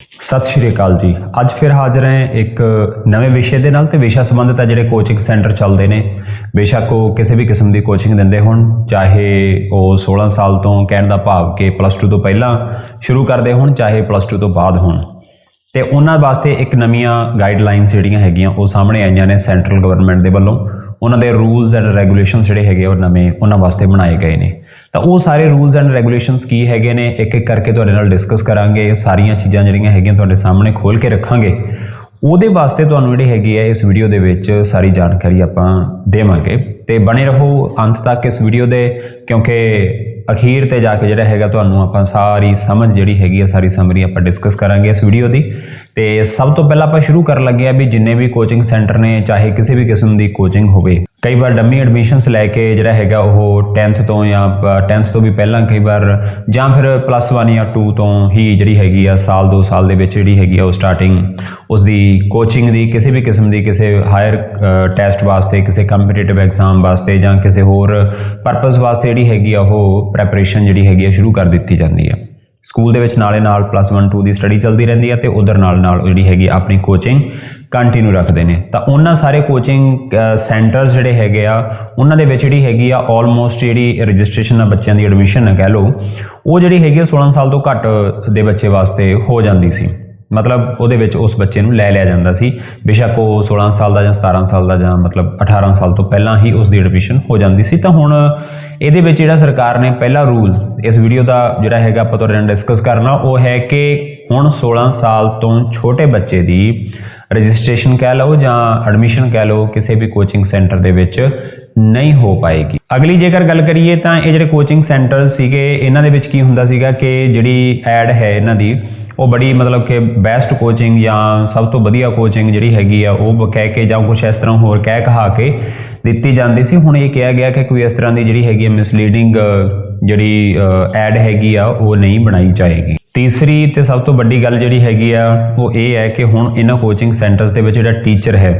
ਸਤਿ ਸ਼੍ਰੀ ਅਕਾਲ ਜੀ। ਅੱਜ ਫਿਰ ਹਾਜ਼ਰ ਹਾਂ ਇੱਕ ਨਵੇਂ ਵਿਸ਼ੇ ਦੇ ਨਾਲ ਤੇ ਵਿਸ਼ਾ ਸੰਬੰਧਿਤ ਆ ਜਿਹੜੇ ਕੋਚਿੰਗ ਸੈਂਟਰ ਚੱਲਦੇ ਨੇ। ਬੇਸ਼ੱਕ ਉਹ ਕਿਸੇ ਵੀ ਕਿਸਮ ਦੀ ਕੋਚਿੰਗ ਦਿੰਦੇ ਹੋਣ, ਚਾਹੇ ਉਹ 16 ਸਾਲ ਤੋਂ ਕਹਿਣ ਦਾ ਭਾਵ ਕਿ ਪਲੱਸ 2 ਤੋਂ ਪਹਿਲਾਂ ਸ਼ੁਰੂ ਕਰਦੇ ਹੋਣ, ਚਾਹੇ ਪਲੱਸ 2 ਤੋਂ ਬਾਅਦ ਹੋਣ। ਤੇ ਉਹਨਾਂ ਵਾਸਤੇ ਇੱਕ ਨਵੀਆਂ ਗਾਈਡਲਾਈਨਸ ਜਿਹੜੀਆਂ ਹੈਗੀਆਂ ਉਹ ਸਾਹਮਣੇ ਆਈਆਂ ਨੇ ਸੈਂਟਰਲ ਗਵਰਨਮੈਂਟ ਦੇ ਵੱਲੋਂ। ਉਹਨਾਂ ਦੇ ਰੂਲਸ ਐਂਡ ਰੈਗੂਲੇਸ਼ਨਸ ਜਿਹੜੇ ਹੈਗੇ ਉਹ ਨਵੇਂ ਉਹਨਾਂ ਵਾਸਤੇ ਬਣਾਏ ਗਏ ਨੇ। ਤਾਂ ਉਹ ਸਾਰੇ ਰੂਲਸ ਐਂਡ ਰੈਗੂਲੇਸ਼ਨਸ ਕੀ ਹੈਗੇ ਨੇ ਇੱਕ ਇੱਕ ਕਰਕੇ ਤੁਹਾਡੇ ਨਾਲ ਡਿਸਕਸ ਕਰਾਂਗੇ, ਸਾਰੀਆਂ ਚੀਜ਼ਾਂ ਜਿਹੜੀਆਂ ਹੈਗੀਆਂ ਤੁਹਾਡੇ ਸਾਹਮਣੇ ਖੋਲ ਕੇ ਰੱਖਾਂਗੇ। ਉਹਦੇ ਵਾਸਤੇ ਤੁਹਾਨੂੰ ਜਿਹੜੀ ਹੈਗੀ ਹੈ ਇਸ ਵੀਡੀਓ ਦੇ ਵਿੱਚ ਸਾਰੀ ਜਾਣਕਾਰੀ ਆਪਾਂ ਦੇਵਾਂਗੇ। ਤੇ ਬਣੇ ਰਹੋ ਅੰਤ ਤੱਕ ਇਸ ਵੀਡੀਓ ਦੇ, ਕਿਉਂਕਿ ਅਖੀਰ ਤੇ ਜਾ ਕੇ ਜਿਹੜਾ ਹੈਗਾ, ਤੁਹਾਨੂੰ ਆਪਾਂ ਸਾਰੀ ਸਮਝ ਜਿਹੜੀ ਹੈਗੀ ਆ, ਸਾਰੀ ਸਮਰੀ ਆਪਾਂ ਡਿਸਕਸ ਕਰਾਂਗੇ ਇਸ ਵੀਡੀਓ ਦੀ। ਤੇ ਸਭ ਤੋਂ ਪਹਿਲਾਂ ਆਪਾਂ ਸ਼ੁਰੂ ਕਰਨ ਲੱਗੇ ਆ ਵੀ ਜਿੰਨੇ ਵੀ ਕੋਚਿੰਗ ਸੈਂਟਰ ਨੇ, ਚਾਹੇ ਕਿਸੇ ਵੀ ਕਿਸਮ ਦੀ ਕੋਚਿੰਗ ਹੋਵੇ। ਕਈ ਵਾਰ ਡੰਮੀ ਐਡਮਿਸ਼ਨਸ ਲੈ ਕੇ ਜਿਹੜਾ ਹੈਗਾ ਉਹ 10th ਤੋਂ ਜਾਂ 10th ਤੋਂ ਵੀ ਪਹਿਲਾਂ ਕਈ ਵਾਰ, ਜਾਂ ਫਿਰ ਪਲੱਸ 1 ਜਾਂ 2 ਤੋਂ ਹੀ ਜਿਹੜੀ ਹੈਗੀ ਆ, ਸਾਲ 2 ਸਾਲ ਦੇ ਵਿੱਚ ਜਿਹੜੀ ਹੈਗੀ ਆ ਉਹ ਸਟਾਰਟਿੰਗ ਉਸ ਦੀ ਕੋਚਿੰਗ ਦੀ ਕਿਸੇ ਵੀ ਕਿਸਮ ਦੀ ਕਿਸੇ ਹਾਇਰ ਟੈਸਟ ਵਾਸਤੇ, ਕਿਸੇ ਕੰਪੀਟੀਟਿਵ ਐਗਜ਼ਾਮ ਵਾਸਤੇ ਜਾਂ ਕਿਸੇ ਹੋਰ ਪਰਪਸ ਵਾਸਤੇ ਜਿਹੜੀ ਹੈਗੀ ਆ ਉਹ ਪ੍ਰੈਪਰੇਸ਼ਨ ਜਿਹੜੀ ਹੈਗੀ ਆ ਸ਼ੁਰੂ ਕਰ ਦਿੱਤੀ ਜਾਂਦੀ ਆ। ਸਕੂਲ ਦੇ ਵਿੱਚ ਨਾਲੇ ਨਾਲ ਪਲੱਸ 1 2 ਦੀ ਸਟੱਡੀ ਚੱਲਦੀ ਰਹਿੰਦੀ ਹੈ ਤੇ ਉਧਰ ਨਾਲ ਨਾਲ ਜਿਹੜੀ ਹੈਗੀ ਆਪਣੀ ਕੋਚਿੰਗ ਕੰਟੀਨਿਊ ਰੱਖਦੇ ਨੇ। ਤਾਂ ਉਹਨਾਂ ਸਾਰੇ ਕੋਚਿੰਗ ਸੈਂਟਰਸ ਜਿਹੜੇ ਹੈਗੇ ਆ, ਉਹਨਾਂ ਦੇ ਵਿੱਚ ਜਿਹੜੀ ਹੈਗੀ ਆ ਆਲਮੋਸਟ ਜਿਹੜੀ ਰਜਿਸਟ੍ਰੇਸ਼ਨ ਆ ਬੱਚਿਆਂ ਦੀ ਐਡਮਿਸ਼ਨ ਆ ਕਹਿ ਲਓ, ਉਹ ਜਿਹੜੀ ਹੈਗੀ ਆ 16 ਸਾਲ ਤੋਂ ਘੱਟ ਦੇ ਬੱਚੇ ਵਾਸਤੇ ਹੋ ਜਾਂਦੀ ਸੀ। ਮਤਲਬ ਉਹਦੇ ਵਿੱਚ ਉਸ ਬੱਚੇ ਨੂੰ ਲੈ ਲਿਆ ਜਾਂਦਾ ਸੀ। ਬੇਸ਼ੱਕ ਉਹ 16 ਸਾਲ ਦਾ ਜਾਂ 17 ਸਾਲ ਦਾ ਜਾਂ ਮਤਲਬ 18 ਸਾਲ ਤੋਂ ਪਹਿਲਾਂ ਹੀ ਉਸ ਦੀ ਐਡਮਿਸ਼ਨ ਹੋ ਜਾਂਦੀ ਸੀ। ਤਾਂ ਹੁਣ ਇਹਦੇ ਵਿੱਚ ਜਿਹੜਾ ਸਰਕਾਰ ਨੇ ਪਹਿਲਾ ਰੂਲ ਇਸ ਵੀਡੀਓ ਦਾ ਜਿਹੜਾ ਹੈਗਾ ਆਪਾਂ ਤੁਹਾਡੇ ਨਾਲ ਡਿਸਕਸ ਕਰਨਾ, ਉਹ ਹੈ ਕਿ ਹੁਣ 16 ਸਾਲ ਤੋਂ ਛੋਟੇ ਬੱਚੇ ਦੀ ਰਜਿਸਟ੍ਰੇਸ਼ਨ ਕਹਿ ਲਓ ਜਾਂ ਐਡਮਿਸ਼ਨ ਕਹਿ ਲਓ ਕਿਸੇ ਵੀ ਕੋਚਿੰਗ ਸੈਂਟਰ ਦੇ ਵਿੱਚ ਨਹੀਂ ਹੋ ਪਾਏਗੀ। ਅਗਲੀ ਜੇਕਰ ਗੱਲ ਕਰੀਏ ਤਾਂ ਇਹ ਜਿਹੜੇ ਕੋਚਿੰਗ ਸੈਂਟਰ ਸੀਗੇ, ਇਹਨਾਂ ਦੇ ਵਿੱਚ ਕੀ ਹੁੰਦਾ ਸੀਗਾ ਕਿ ਜਿਹੜੀ ਐਡ ਹੈ ਇਹਨਾਂ ਦੀ, ਉਹ ਬੜੀ ਮਤਲਬ ਕਿ ਬੈਸਟ ਕੋਚਿੰਗ ਜਾਂ ਸਭ ਤੋਂ ਵਧੀਆ ਕੋਚਿੰਗ ਜਿਹੜੀ ਹੈਗੀ ਆ, ਉਹ ਕਹਿ ਕੇ ਜਾਂ ਕੁਝ ਇਸ ਤਰ੍ਹਾਂ ਹੋਰ ਕਹਿ ਕਹਾ ਕੇ ਦਿੱਤੀ ਜਾਂਦੀ ਸੀ। ਹੁਣ ਇਹ ਕਿਹਾ ਗਿਆ ਕਿ ਕੋਈ ਇਸ ਤਰ੍ਹਾਂ ਦੀ ਜਿਹੜੀ ਹੈਗੀ ਹੈ ਮਿਸਲੀਡਿੰਗ ਜਿਹੜੀ ਐਡ ਹੈਗੀ ਆ, ਉਹ ਨਹੀਂ ਬਣਾਈ ਜਾਏਗੀ। ਤੀਸਰੀ ਤੇ ਸਭ ਤੋਂ ਵੱਡੀ ਗੱਲ ਜਿਹੜੀ ਹੈਗੀ ਆ, ਉਹ ਇਹ ਹੈ ਕਿ ਹੁਣ ਇਹਨਾਂ ਕੋਚਿੰਗ ਸੈਂਟਰਸ ਦੇ ਵਿੱਚ ਜਿਹੜਾ ਟੀਚਰ ਹੈ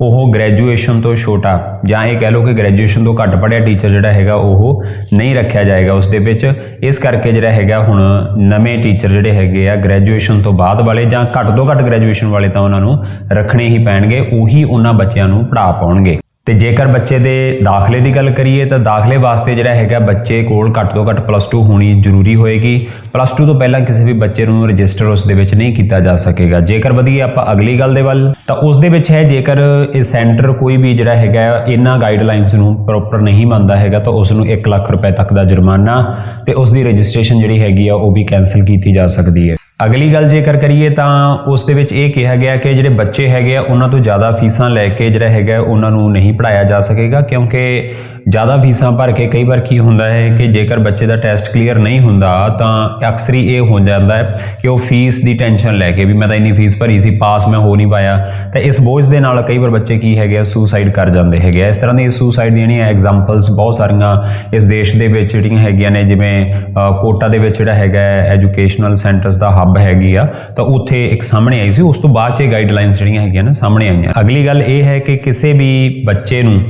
ਉਹ ਗ੍ਰੈਜੂਏਸ਼ਨ ਤੋਂ ਛੋਟਾ, ਜਾਂ ਇਹ ਕਹਿ ਲਓ ਕਿ ਗ੍ਰੈਜੂਏਸ਼ਨ ਤੋਂ ਘੱਟ ਪੜ੍ਹਿਆ ਟੀਚਰ ਜਿਹੜਾ ਹੈਗਾ ਉਹ ਨਹੀਂ ਰੱਖਿਆ ਜਾਏਗਾ ਉਸ ਦੇ ਵਿੱਚ। ਇਸ ਕਰਕੇ ਜਿਹੜਾ ਹੈਗਾ ਹੁਣ ਨਵੇਂ ਟੀਚਰ ਜਿਹੜੇ ਹੈਗੇ ਆ ਗ੍ਰੈਜੂਏਸ਼ਨ ਤੋਂ ਬਾਅਦ ਵਾਲੇ ਜਾਂ ਘੱਟ ਤੋਂ ਘੱਟ ਗ੍ਰੈਜੂਏਸ਼ਨ ਵਾਲੇ ਤਾਂ ਉਹਨਾਂ ਨੂੰ ਰੱਖਣੇ ਹੀ ਪੈਣਗੇ, ਉਹੀ ਉਹਨਾਂ ਬੱਚਿਆਂ ਨੂੰ ਪੜ੍ਹਾ ਪਾਉਣਗੇ। ਤੇ ਜੇਕਰ ਬੱਚੇ ਦੇ ਦਾਖਲੇ ਦੀ ਗੱਲ ਕਰੀਏ ਤਾਂ ਦਾਖਲੇ ਵਾਸਤੇ ਜਿਹੜਾ ਹੈਗਾ ਬੱਚੇ ਕੋਲ ਘੱਟ ਤੋਂ ਘੱਟ ਪਲੱਸ 2 ਹੋਣੀ ਜ਼ਰੂਰੀ ਹੋਏਗੀ। ਪਲੱਸ 2 ਤੋਂ ਪਹਿਲਾਂ ਕਿਸੇ ਵੀ ਬੱਚੇ ਨੂੰ ਰਜਿਸਟਰ ਉਸ ਦੇ ਵਿੱਚ ਨਹੀਂ ਕੀਤਾ ਜਾ ਸਕੇਗਾ। ਜੇਕਰ ਵਧੀਏ ਆਪਾਂ ਅਗਲੀ ਗੱਲ ਦੇ ਵੱਲ, ਤਾਂ ਉਸ ਦੇ ਵਿੱਚ ਹੈ ਜੇਕਰ ਇਹ ਸੈਂਟਰ ਕੋਈ ਵੀ ਜਿਹੜਾ ਹੈਗਾ ਇਹਨਾਂ ਗਾਈਡਲਾਈਨਸ ਨੂੰ ਪ੍ਰੋਪਰ ਨਹੀਂ ਮੰਨਦਾ ਹੈਗਾ, ਤਾਂ ਉਸ ਨੂੰ 1 ਲੱਖ ਰੁਪਏ ਤੱਕ ਦਾ ਜੁਰਮਾਨਾ ਤੇ ਉਸ ਦੀ ਰਜਿਸਟ੍ਰੇਸ਼ਨ ਜਿਹੜੀ ਹੈਗੀ ਆ, ਉਹ ਵੀ ਕੈਨਸਲ ਕੀਤੀ ਜਾ ਸਕਦੀ ਹੈ। ਅਗਲੀ ਗੱਲ ਜੇਕਰ ਕਰੀਏ ਤਾਂ ਉਸ ਦੇ ਵਿੱਚ ਇਹ ਕਿਹਾ ਗਿਆ ਕਿ ਜਿਹੜੇ ਬੱਚੇ ਹੈਗੇ ਆ, ਉਹਨਾਂ ਤੋਂ ਜ਼ਿਆਦਾ ਫੀਸਾਂ ਲੈ ਕੇ ਜਿਹੜਾ ਹੈਗਾ, ਉਹਨਾਂ ਨੂੰ ਨਹੀਂ ਪੜਾਇਆ ਜਾ ਸਕੇਗਾ ਕਿਉਂਕਿ ਜ਼ਿਆਦਾ ਫੀਸਾਂ ਭਰ ਕੇ ਕਈ ਵਾਰ ਕੀ ਹੁੰਦਾ ਹੈ ਕਿ ਜੇਕਰ ਬੱਚੇ ਦਾ ਟੈਸਟ ਕਲੀਅਰ ਨਹੀਂ ਹੁੰਦਾ, ਤਾਂ ਅਕਸਰ ਹੀ ਇਹ ਹੋ ਜਾਂਦਾ ਹੈ ਕਿ ਉਹ ਫੀਸ ਦੀ ਟੈਨਸ਼ਨ ਲੈ ਕੇ ਵੀ ਮੈਂ ਤਾਂ ਇੰਨੀ ਫੀਸ ਭਰੀ ਸੀ, ਪਾਸ ਮੈਂ ਹੋ ਨਹੀਂ ਪਾਇਆ। ਤਾਂ ਇਸ ਬੋਝ ਦੇ ਨਾਲ ਕਈ ਵਾਰ ਬੱਚੇ ਕੀ ਹੈਗੇ ਆ ਸੁਸਾਈਡ ਕਰ ਜਾਂਦੇ ਹੈਗੇ ਆ। ਇਸ ਤਰ੍ਹਾਂ ਦੀ ਸੁਸਾਈਡ ਦੀਆਂ ਜਿਹੜੀਆਂ ਐਗਜ਼ਾਮਪਲਸ ਬਹੁਤ ਸਾਰੀਆਂ ਇਸ ਦੇਸ਼ ਦੇ ਵਿੱਚ ਜਿਹੜੀਆਂ ਹੈਗੀਆਂ ਨੇ, ਜਿਵੇਂ ਕੋਟਾ ਦੇ ਵਿੱਚ ਜਿਹੜਾ ਹੈਗਾ ਐਜੂਕੇਸ਼ਨਲ ਸੈਂਟਰਸ ਦਾ ਹੱਬ ਹੈਗੀ ਆ, ਤਾਂ ਉੱਥੇ ਇੱਕ ਸਾਹਮਣੇ ਆਈ ਸੀ। ਉਸ ਤੋਂ ਬਾਅਦ ਚ ਇਹ ਗਾਈਡਲਾਈਨਸ ਜਿਹੜੀਆਂ ਹੈਗੀਆਂ ਨੇ, ਸਾਹਮਣੇ ਆਈਆਂ। ਅਗਲੀ ਗੱਲ ਇਹ ਹੈ ਕਿ ਕਿਸੇ ਵੀ ਬੱਚੇ ਨੂੰ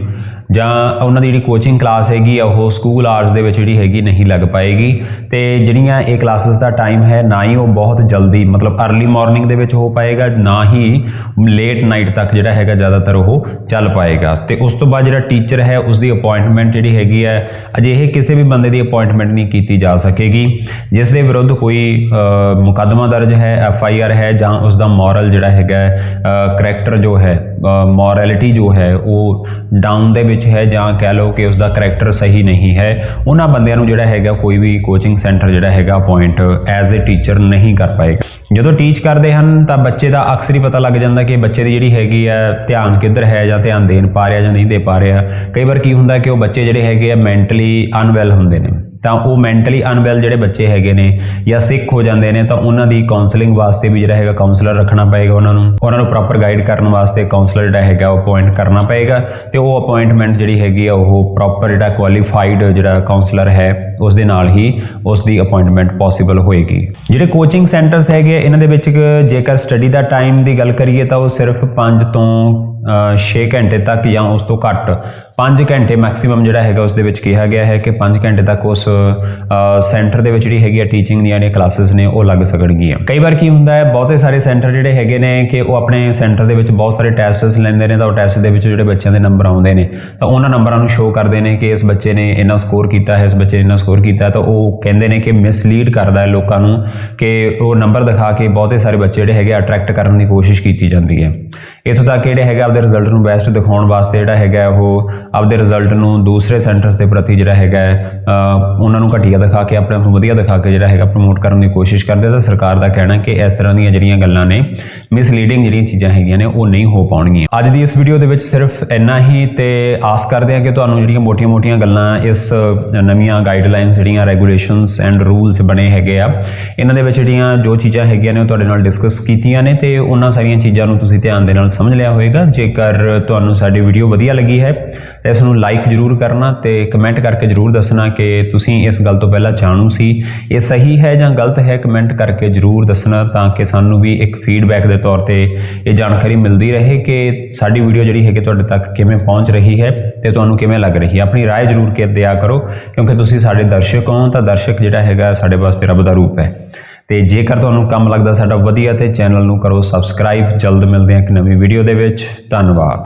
ਜਾਂ ਉਹਨਾਂ ਦੀ ਜਿਹੜੀ ਕੋਚਿੰਗ ਕਲਾਸ ਹੈਗੀ ਆ, ਉਹ ਸਕੂਲ ਆਰਸ ਦੇ ਵਿੱਚ ਜਿਹੜੀ ਹੈਗੀ ਨਹੀਂ ਲੱਗ ਪਾਏਗੀ। ਤੇ ਜਿਹੜੀਆਂ ਇਹ ਕਲਾਸਿਸ ਦਾ ਟਾਈਮ ਹੈ, ਨਾ ਹੀ ਉਹ ਬਹੁਤ ਜਲਦੀ, ਮਤਲਬ अर्ਲੀ ਮਾਰਨਿੰਗ ਦੇ ਵਿੱਚ ਹੋ ਪਾਏਗਾ, ਨਾ ਹੀ ਲੇਟ ਨਾਈਟ ਤੱਕ ਜਿਹੜਾ ਹੈਗਾ ਜ਼ਿਆਦਾਤਰ ਉਹ ਚੱਲ ਪਾਏਗਾ। ਤੇ ਉਸ ਤੋਂ ਬਾਅਦ ਜਿਹੜਾ ਟੀਚਰ ਹੈ ਉਸ ਦੀ ਅਪਾਇੰਟਮੈਂਟ ਜਿਹੜੀ ਹੈਗੀ ਹੈ, ਅਜਿਹੇ ਕਿਸੇ ਵੀ ਬੰਦੇ ਦੀ ਅਪਾਇੰਟਮੈਂਟ ਨਹੀਂ ਕੀਤੀ ਜਾ ਸਕੇਗੀ, ਜਿਸ ਦੇ ਵਿਰੁੱਧ ਕੋਈ ਮੁਕੱਦਮਾ ਦਰਜ ਹੈ ਐਫ ਆਈ ਆਰ ਹੈ ਜਾਂ ਉਸ ਦਾ ਮੋਰਲ ਜਿਹੜਾ ਹੈਗਾ ਕਰੈਕਟਰ ਜੋ ਹੈ ਮੋਰੈਲਿਟੀ ਜੋ ਹੈ, ਉਹ ਡਾਊਨ ਦੇ ਵਿੱਚ ਹੈ ਜਾਂ ਕਹਿ ਲਓ ਕਿ ਉਸ ਦਾ ਕਰੈਕਟਰ ਸਹੀ ਨਹੀਂ ਹੈ, ਉਹਨਾਂ ਬੰਦਿਆਂ ਨੂੰ ਜਿਹੜਾ ਹੈਗਾ ਕੋਈ ਵੀ ਕੋਚਿੰਗ ਸੈਂਟਰ ਜਿਹੜਾ ਹੈਗਾ ਅਪਾਇੰਟ ਐਜ਼ ਅ ਟੀਚਰ ਨਹੀਂ ਕਰ ਪਾਏਗਾ। ਜਦੋਂ ਟੀਚ ਕਰਦੇ ਹਨ, ਤਾਂ ਬੱਚੇ ਦਾ ਅਕਸਰ ਹੀ ਪਤਾ ਲੱਗ ਜਾਂਦਾ ਕਿ ਬੱਚੇ ਦੀ ਜਿਹੜੀ ਹੈਗੀ ਆ ਧਿਆਨ ਕਿੱਧਰ ਹੈ ਜਾਂ ਧਿਆਨ ਦੇਣ ਪਾ ਰਿਹਾ ਜਾਂ ਨਹੀਂ ਦੇ ਪਾ ਰਿਹਾ। ਕਈ ਵਾਰ ਕੀ ਹੁੰਦਾ ਕਿ ਉਹ ਬੱਚੇ ਜਿਹੜੇ ਹੈਗੇ ਆ ਮੈਂਟਲੀ ਅਨਵੈਲ ਹੁੰਦੇ ਨੇ। ਤਾਂ ਉਹ ਮੈਂਟਲੀ ਅਨਵੈਲ ਜਿਹੜੇ ਬੱਚੇ ਹੈਗੇ ਨੇ ਜਾਂ ਸਿੱਖ ਹੋ ਜਾਂਦੇ ਨੇ, ਤਾਂ ਉਹਨਾਂ ਦੀ ਕਾਉਂਸਲਿੰਗ ਵਾਸਤੇ ਵੀ ਜਿਹੜਾ ਹੈਗਾ ਕਾਉਂਸਲਰ ਰੱਖਣਾ ਪਏਗਾ ਉਹਨਾਂ ਨੂੰ। ਉਹਨਾਂ ਨੂੰ ਪ੍ਰੋਪਰ ਗਾਈਡ ਕਰਨ ਵਾਸਤੇ ਕਾਉਂਸਲਰ ਜਿਹੜਾ ਹੈਗਾ ਉਹ ਅਪਾਇੰਟ ਕਰਨਾ ਪਏਗਾ ਤੇ ਉਹ ਅਪਾਇੰਟਮੈਂਟ ਜਿਹੜੀ ਹੈਗੀ ਆ, ਉਹ ਪ੍ਰੋਪਰ ਜਿਹੜਾ ਕੁਆਲੀਫਾਈਡ ਜਿਹੜਾ ਕਾਉਂਸਲਰ ਹੈ, ਉਸ ਦੇ ਨਾਲ ਹੀ ਉਸ ਦੀ ਅਪਾਇੰਟਮੈਂਟ ਪੋਸੀਬਲ ਹੋਏਗੀ। ਜਿਹੜੇ ਕੋਚਿੰਗ ਸੈਂਟਰਸ ਹੈਗੇ ਇਹਨਾਂ ਦੇ ਵਿੱਚ ਜੇਕਰ ਸਟੱਡੀ ਦਾ ਟਾਈਮ ਦੀ ਗੱਲ ਕਰੀਏ, ਤਾਂ ਉਹ ਸਿਰਫ 5 ਤੋਂ 6 ਘੰਟੇ ਤੱਕ ਜਾਂ ਉਸ ਤੋਂ ਘੱਟ 5 ਘੰਟੇ ਮੈਕਸਿਮਮ ਜਿਹੜਾ ਹੈਗਾ ਉਸ ਦੇ ਵਿੱਚ ਕਿਹਾ ਗਿਆ ਹੈ ਕਿ 5 ਘੰਟੇ ਤੱਕ ਉਸ ਸੈਂਟਰ ਦੇ ਵਿੱਚ ਜਿਹੜੀ ਹੈਗੀ ਆ ਟੀਚਿੰਗ ਦੀਆਂ ਜਿਹੜੀਆਂ ਕਲਾਸਿਸ ਨੇ ਉਹ ਲੱਗ ਸਕਣਗੀਆਂ। ਕਈ ਵਾਰ ਕੀ ਹੁੰਦਾ ਹੈ, ਬਹੁਤੇ ਸਾਰੇ ਸੈਂਟਰ ਜਿਹੜੇ ਹੈਗੇ ਨੇ ਕਿ ਉਹ ਆਪਣੇ ਸੈਂਟਰ ਦੇ ਵਿੱਚ ਬਹੁਤ ਸਾਰੇ ਟੈਸਟਸ ਲੈਂਦੇ ਨੇ ਤਾਂ ਉਹ ਟੈਸਟ ਦੇ ਵਿੱਚ ਜਿਹੜੇ ਬੱਚਿਆਂ ਦੇ ਨੰਬਰ ਆਉਂਦੇ ਨੇ। ਤਾਂ ਉਹਨਾਂ ਨੰਬਰਾਂ ਨੂੰ ਸ਼ੋਅ ਕਰਦੇ ਨੇ ਕਿ ਇਸ ਬੱਚੇ ਨੇ ਇੰਨਾ ਸਕੋਰ ਕੀਤਾ ਹੈ, ਇਸ ਬੱਚੇ ਨੇ ਇੰਨਾ ਸਕੋਰ ਕੀਤਾ ਤਾਂ ਉਹ ਕਹਿੰਦੇ ਨੇ ਕਿ ਮਿਸਲੀਡ ਕਰਦਾ ਹੈ ਲੋਕਾਂ ਨੂੰ ਕਿ ਉਹ ਨੰਬਰ ਦਿਖਾ ਕੇ ਬਹੁਤੇ ਸਾਰੇ ਬੱਚੇ ਜਿਹੜੇ ਹੈਗੇ ਅਟਰੈਕਟ ਕਰਨ ਦੀ ਕੋਸ਼ਿਸ਼ ਕੀਤੀ ਜਾਂਦੀ ਹੈ। ਇੱਥੋਂ ਤੱਕ ਜਿਹੜੇ ਹੈਗਾ ਆਪਦੇ ਰਿਜ਼ਲਟ ਨੂੰ ਬੈਸਟ ਦਿਖਾਉਣ ਵਾਸਤੇ ਜਿਹੜਾ ਹੈਗਾ ਉਹ ਆਪਦੇ ਰਿਜ਼ਲਟ ਨੂੰ ਦੂਸਰੇ ਸੈਂਟਰਸ ਦੇ ਪ੍ਰਤੀ ਜਿਹੜਾ ਹੈਗਾ ਉਹਨਾਂ ਨੂੰ ਘਟੀਆ ਦਿਖਾ ਕੇ, ਆਪਣੇ ਆਪ ਨੂੰ ਵਧੀਆ ਦਿਖਾ ਕੇ ਜਿਹੜਾ ਹੈਗਾ ਪ੍ਰਮੋਟ ਕਰਨ ਦੀ ਕੋਸ਼ਿਸ਼ ਕਰਦੇ ਤਾਂ ਸਰਕਾਰ ਦਾ ਕਹਿਣਾ ਕਿ ਇਸ ਤਰ੍ਹਾਂ ਦੀਆਂ ਜਿਹੜੀਆਂ ਗੱਲਾਂ ਨੇ ਮਿਸਲੀਡਿੰਗ ਜਿਹੜੀਆਂ ਚੀਜ਼ਾਂ ਹੈਗੀਆਂ ਨੇ, ਉਹ ਨਹੀਂ ਹੋ ਪਾਉਣਗੀਆਂ। ਅੱਜ ਦੀ ਇਸ ਵੀਡੀਓ ਦੇ ਵਿੱਚ ਸਿਰਫ ਇੰਨਾ ਹੀ ਤੇ ਆਸ ਕਰਦੇ ਹਾਂ ਕਿ ਤੁਹਾਨੂੰ ਜਿਹੜੀਆਂ ਮੋਟੀਆਂ-ਮੋਟੀਆਂ ਗੱਲਾਂ ਇਸ ਨਵੀਆਂ ਗਾਈਡਲਾਈਨਸ ਜਿਹੜੀਆਂ ਰੈਗੂਲੇਸ਼ਨਸ ਐਂਡ ਰੂਲਸ ਬਣੇ ਹੈਗੇ ਆ, ਇਹਨਾਂ ਦੇ ਵਿੱਚ ਜਿਹੜੀਆਂ ਜੋ ਚੀਜ਼ਾਂ ਹੈਗੀਆਂ ਨੇ, ਉਹ ਤੁਹਾਡੇ ਨਾਲ ਡਿਸਕਸ ਕੀਤੀਆਂ ਨੇ ਤੇ ਉਹਨਾਂ ਸਾਰੀਆਂ ਚੀਜ਼ਾਂ ਨੂੰ ਤੁਸੀਂ ਧਿਆਨ ਦੇ ਨਾਲ ਸਮਝ ਲਿਆ ਹੋਵੇਗਾ। ਜੇਕਰ ਤੁਹਾਨੂੰ ਸਾਡੀ ਵੀਡੀਓ ਵਧੀਆ ਲੱਗੀ ਹੈ, ਤਾਂ ਇਸ ਨੂੰ ਲਾਈਕ ਜ਼ਰੂਰ ਕਰਨਾ ਤੇ ਕਮੈਂਟ ਕਰਕੇ ਜ਼ਰੂਰ ਦੱਸਣਾ ਕਿ ਤੁਸੀਂ ਇਸ ਗੱਲ ਤੋਂ ਪਹਿਲਾਂ ਜਾਣੂ ਸੀ ਇਹ ਸਹੀ ਹੈ ਜਾਂ ਗਲਤ ਹੈ ਕਮੈਂਟ ਕਰਕੇ ਜ਼ਰੂਰ ਦੱਸਣਾ ਤਾਂ ਕਿ ਸਾਨੂੰ ਵੀ ਇੱਕ ਫੀਡਬੈਕ ਦੇ ਤੌਰ ਤੇ ਇਹ ਜਾਣਕਾਰੀ ਮਿਲਦੀ ਰਹੇ ਕਿ ਸਾਡੀ ਵੀਡੀਓ ਜਿਹੜੀ ਹੈਗੀ ਤੁਹਾਡੇ ਤੱਕ ਕਿਵੇਂ ਪਹੁੰਚ ਰਹੀ ਹੈ ਤੇ ਤੁਹਾਨੂੰ ਕਿਵੇਂ ਲੱਗ ਰਹੀ ਹੈ ਆਪਣੀ رائے ਜ਼ਰੂਰ ਕੇ ਦਿਆ ਕਰੋ ਕਿਉਂਕਿ ਤੁਸੀਂ ਸਾਡੇ ਦਰਸ਼ਕ ਹੋ ਤਾਂ ਦਰਸ਼ਕ ਜਿਹੜਾ ਹੈਗਾ ਸਾਡੇ ਵਾਸਤੇ ਰੱਬ ਦਾ ਰੂਪ ਹੈ ਤੇ ਜੇਕਰ ਤੁਹਾਨੂੰ ਕੰਮ ਲੱਗਦਾ ਸਾਡਾ ਵਧੀਆ ਤੇ ਚੈਨਲ ਨੂੰ ਕਰੋ ਸਬਸਕ੍ਰਾਈਬ ਜਲਦ ਮਿਲਦੇ ਹਾਂ ਇੱਕ ਨਵੀਂ ਵੀਡੀਓ ਦੇ ਵਿੱਚ ਧੰਨਵਾਦ